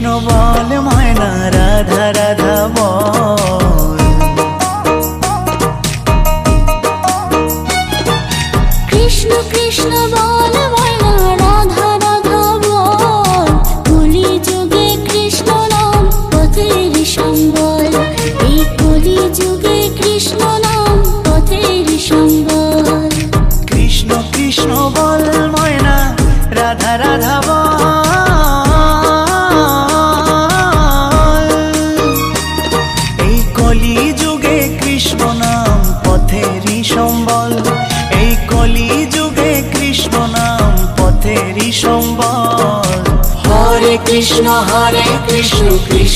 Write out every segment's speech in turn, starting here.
No Krishna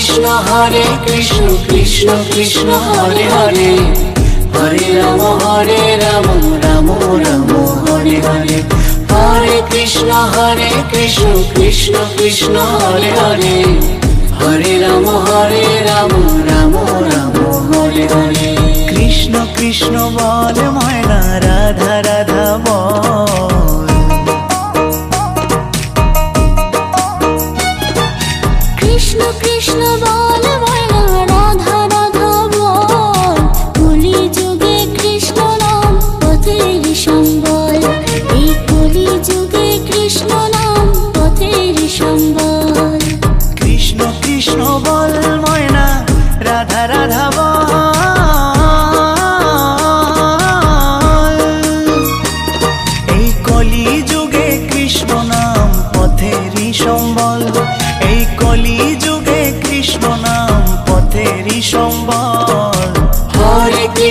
Krishna, হরে কৃষ্ণ কৃষ্ণ কৃষ্ণ, হরে হরে। হরে রাম হরে রাম রাম রাম, হরে হরে। হরে কৃষ্ণ হরে কৃষ্ণ কৃষ্ণ কৃষ্ণ, হরে হরে। হরে রাম হরে রাম রাম রাম, হরে হরে। কৃষ্ণ কৃষ্ণ বল ময়না, রাধা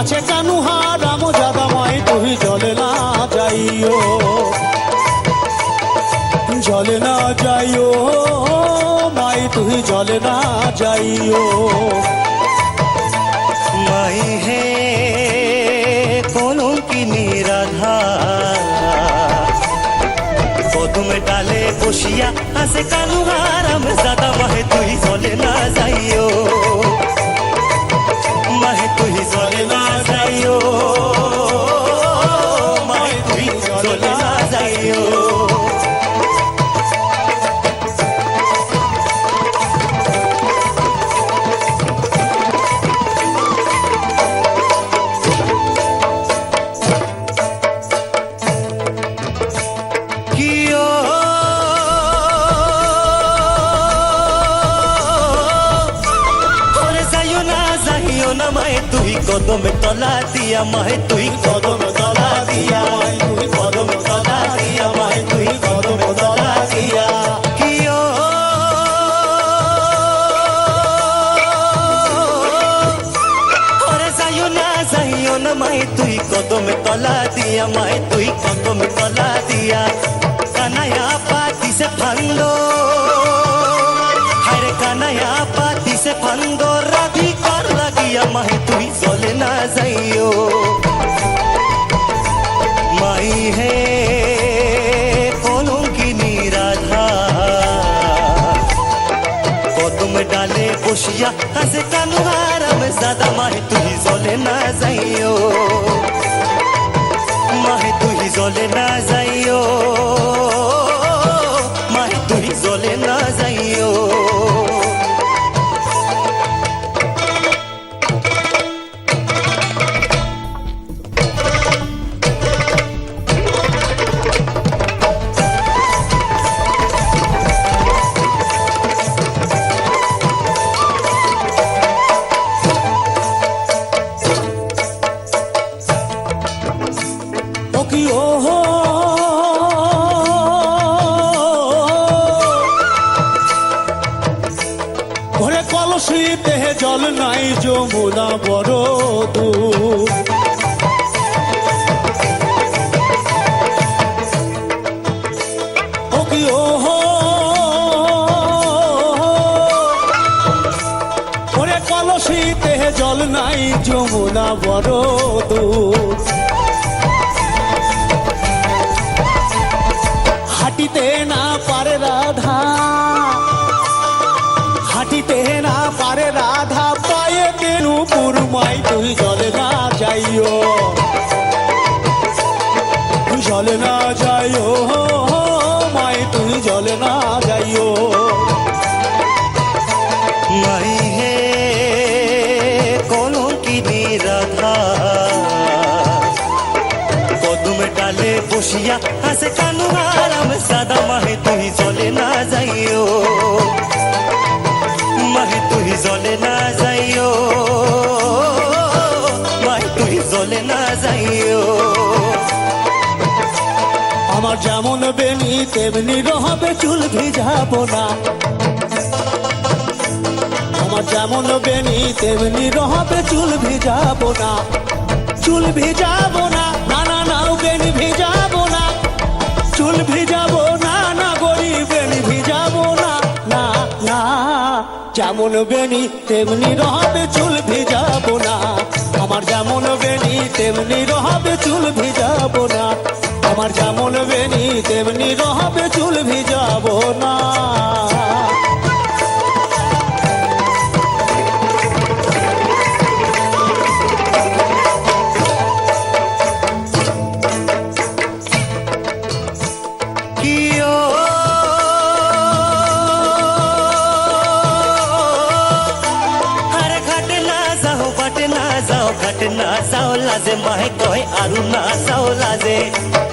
আছে কানুহা রাম জাদামাই তুই জলে না যাইও। জলে না যাইও মাই তুই জলে না যাইও। মাই হে কলঙ্কিনী রাধা কদমে ডালে বসিয়া আসে কানু হারাম জাদা মাহে তুই চলে না যাইও। মাই তুই কদম তলা দিয়া মাই তুই কদম তলা দিয়া। কানায়া পাতি সে ফান্দো হায় কানায়া পাতি সে ফান্দো রাধিকার লাগিয়া মাই তুই চলে না যাইও। বসিয়া হাসে কানু আরাম সাদা মাহে তুই জলে ঘরে কলসিতে জল নাই যমুনা বড় কলসিতে জল নাই যমুনা বড় দূর। তেমনি রহবে চুল ভিজাবো না। আমার যেমন বেনি তেমনি রহবে চুল ভিজাবো না। চুল ভিজাবো না না না না বেনি ভিজাবো না। চুল ভিজাবো না না গরি বেনি ভিজাবো না না না। যেমন বেনি তেমনি রহবে চুল ভিজাবো না। আমার যেমন বেনি তেমনি রহবে চুল ভিজাবো না। আমার যেমন বেনি, তেমনি রহবে চুল ভিজাবো না। কিও আরে ঘাটে না যাও বাটে না যাও, ঘাটে না যাও, লাজে মাহে কয় আরু না যাও, লাজে।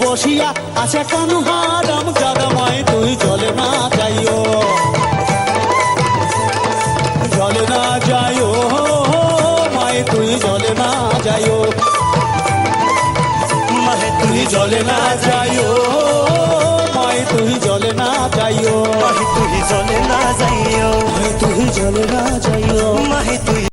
বসিয়া আছে কানু হারাম জাদামাই তুই জলে না যাইও। জলে না যাইও মাই তুই জলে না যাইও। মাহে তুই জলে না যাইও মাই তুই জলে না যাইও। মাহে তুই জলে না যাইও। মাই তুই জলে না যাইও। মাহে তুই